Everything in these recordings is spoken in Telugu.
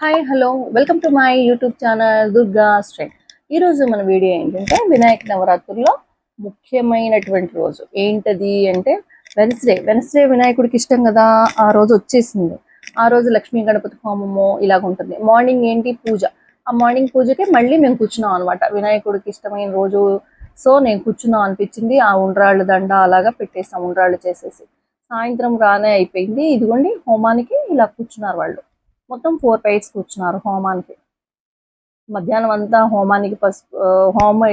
Hi hello welcome to my YouTube channel Durga strain ఈరోజు మన వీడియో ఏంటంటే వినాయక నవరాత్రుల్లో ముఖ్యమైనటువంటి రోజు. ఏంటది అంటే వెన్స్డే వెన్స్డే వినాయకుడికి ఇష్టం కదా ఆ రోజు వచ్చేసింది. ఆ రోజు లక్ష్మీ గణపతి హోమము ఇలాగ ఉంటుంది. మార్నింగ్ ఏంటి? పూజ. ఆ మార్నింగ్ పూజకి మళ్ళీ మేము కూర్చున్నాం అనమాట వినాయకుడికి ఇష్టమైన రోజు సో నేను కూర్చున్నాం అనిపించింది. ఆ ఉండ్రాళ్ళు దండ అలాగా పెట్టేసాం ఉండ్రాళ్ళు చేసేసి. సాయంత్రం రానే అయిపోయింది. ఇదిగోండి హోమానికి ఇలా కూర్చున్నారు వాళ్ళు. మొత్తం ఫోర్ పైట్స్ కూర్చున్నారు హోమానికి. మధ్యాహ్నం అంతా హోమానికి పసుపు హోమ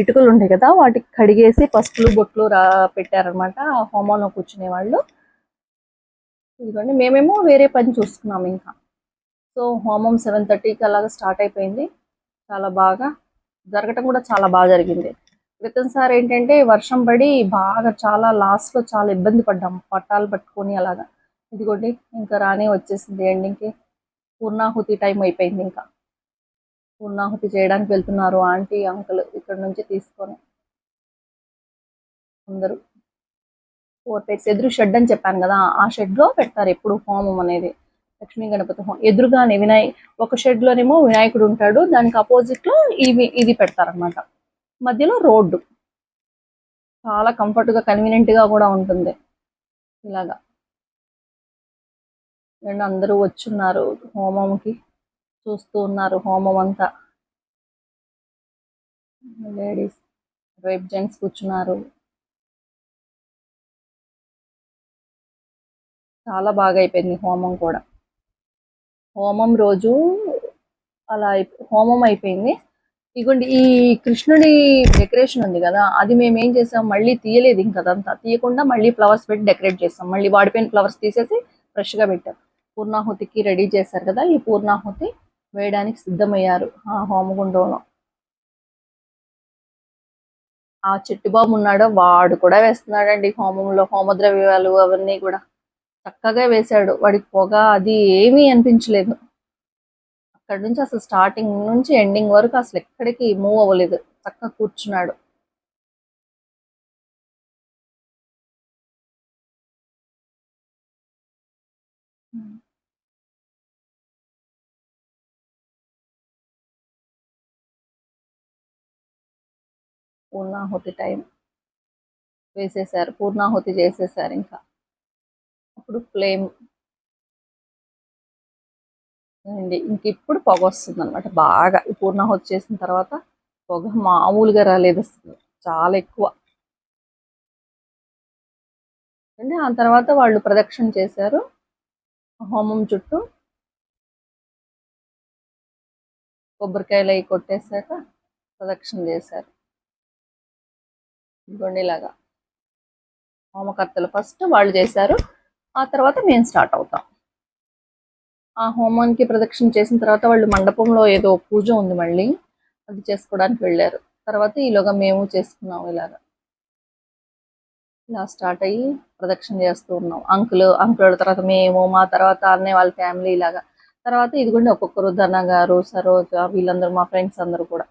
ఇటుకలు ఉంటాయి కదా వాటికి కడిగేసి పసుపులు బొట్లు రా పెట్టారనమాట ఆ హోమంలో కూర్చునే వాళ్ళు. ఇదిగోండి మేమేమో వేరే పని చూసుకున్నాం ఇంకా. సో హోమం సెవెన్ థర్టీకి అలాగా స్టార్ట్ అయిపోయింది. చాలా బాగా జరగటం కూడా చాలా బాగా జరిగింది. క్రితంసారి ఏంటంటే వర్షం పడి బాగా చాలా లాస్ట్లో చాలా ఇబ్బంది పడ్డాం పట్టాలు పట్టుకొని అలాగా. ఇదిగోండి ఇంకా రానే వచ్చేసింది ఎండింగ్కి. పూర్ణాహుతి టైం అయిపోయింది ఇంకా. పూర్ణాహుతి చేయడానికి వెళ్తున్నారు ఆంటీ అంకుల్ ఇక్కడ నుంచి తీసుకొని. అందరూ ఫోర్ పేర్స్ ఎదురు షెడ్ అని చెప్పాను కదా ఆ షెడ్లో పెడతారు ఎప్పుడు హోమం అనేది. లక్ష్మీ గణపతి హోమం. ఎదురుగానే వినాయ ఒక షెడ్ లోనేమో వినాయకుడు ఉంటాడు దానికి అపోజిట్లో ఇవి ఇది పెడతారనమాట మధ్యలో రోడ్డు. చాలా కంఫర్ట్గా కన్వీనియంట్గా కూడా ఉంటుంది. ఇలాగా. అండ్ అందరూ వచ్చున్నారు హోమంకి. చూస్తూ ఉన్నారు హోమం అంతా లేడీస్ రేపు జెంట్స్ కూర్చున్నారు. చాలా బాగా అయిపోయింది హోమం కూడా. హోమం రోజు అలా హోమం అయిపోయింది. ఇగోండి ఈ కృష్ణుడి డెకరేషన్ ఉంది కదా అది మేము ఏం చేసాం మళ్ళీ తీయలేదు ఇంకా అదంతా. తీయకుండా మళ్ళీ ఫ్లవర్స్ పెట్టి డెకరేట్ చేస్తాం మళ్ళీ వాడిపోయిన ఫ్లవర్స్ తీసేసి ఫ్రెష్గా పెట్టాం. పూర్ణాహుతికి రెడీ చేశారు కదా ఈ పూర్ణాహుతి వేయడానికి సిద్ధమయ్యారు. ఆ హోమగుండంలో. ఆ చెట్టుబాబు ఉన్నాడో వాడు కూడా వేస్తున్నాడండి హోమంలో. హోమద్రవ్యాలు అవన్నీ కూడా చక్కగా వేశాడు. వాడికి పొగ అది ఏమీ అనిపించలేదు. అక్కడి నుంచి అసలు స్టార్టింగ్ నుంచి ఎండింగ్ వరకు అసలు ఎక్కడికి మూవ్ అవ్వలేదు. చక్కగా కూర్చున్నాడు. పూర్ణాహుతి టైం వేసేసారు పూర్ణాహుతి చేసేసారు ఇంకా. అప్పుడు ఫ్లేమ్ అండి ఇంక ఇప్పుడు పొగ వస్తుంది అనమాట బాగా. ఈ పూర్ణాహుతి చేసిన తర్వాత పొగ మామూలుగా రాలేదు అసలు చాలా ఎక్కువ. అండి ఆ తర్వాత వాళ్ళు ప్రదక్షిణ చేశారు హోమం చుట్టూ. కొబ్బరికాయలు అవి కొట్టేశాక ప్రదక్షిణ చేశారు. ఇదిగోండి ఇలాగా హోమకర్తలు ఫస్ట్ వాళ్ళు చేశారు. ఆ తర్వాత మేము స్టార్ట్ అవుతాం. ఆ హోమానికి ప్రదక్షిణ చేసిన తర్వాత వాళ్ళు మండపంలో ఏదో పూజ ఉంది మళ్ళీ. అది చేసుకోవడానికి వెళ్ళారు. తర్వాత ఈలోగా మేము చేసుకున్నాం ఇలాగా. ఇలా స్టార్ట్ అయ్యి ప్రదక్షిణ చేస్తూ ఉన్నాం. అంకుల్ అంకుల్ తర్వాత మేము మా తర్వాత అన్నయ్య వాళ్ళ ఫ్యామిలీ ఇలాగా. తర్వాత ఇదిగోండి ఒక్కొక్కరు ధన గారు సరోజ వీళ్ళందరూ మా ఫ్రెండ్స్ అందరూ కూడా.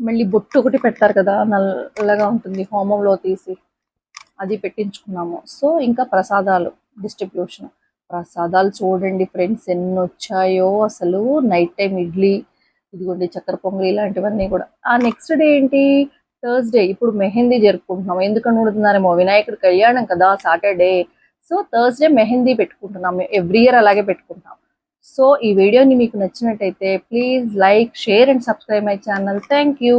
మళ్ళీ బొట్టు ఒకటి పెడతారు కదా నల్లగా ఉంటుంది. హోమంలో తీసి అది పెట్టించుకున్నాము. సో ఇంకా ప్రసాదాలు డిస్ట్రిబ్యూషన్ ప్రసాదాలు చూడండి ఫ్రెండ్స్ ఎన్ని వచ్చాయో అసలు. నైట్ టైం ఇడ్లీ ఇదిగోండి చక్కెర పొంగలి ఇలాంటివన్నీ కూడా. ఆ నెక్స్ట్ డే ఏంటి? థర్స్డే ఇప్పుడు మెహందీ జరుపుకుంటున్నాము. ఎందుకని ఉంటున్నారేమో వినాయకుడు కళ్యాణం కదా సాటర్డే సో థర్స్డే మెహందీ పెట్టుకుంటున్నాము. ఎవ్రీ ఇయర్ అలాగే పెట్టుకుంటాం. సో ఈ వీడియోని మీకు నచ్చినట్టయితే please like share and subscribe my channel. Thank you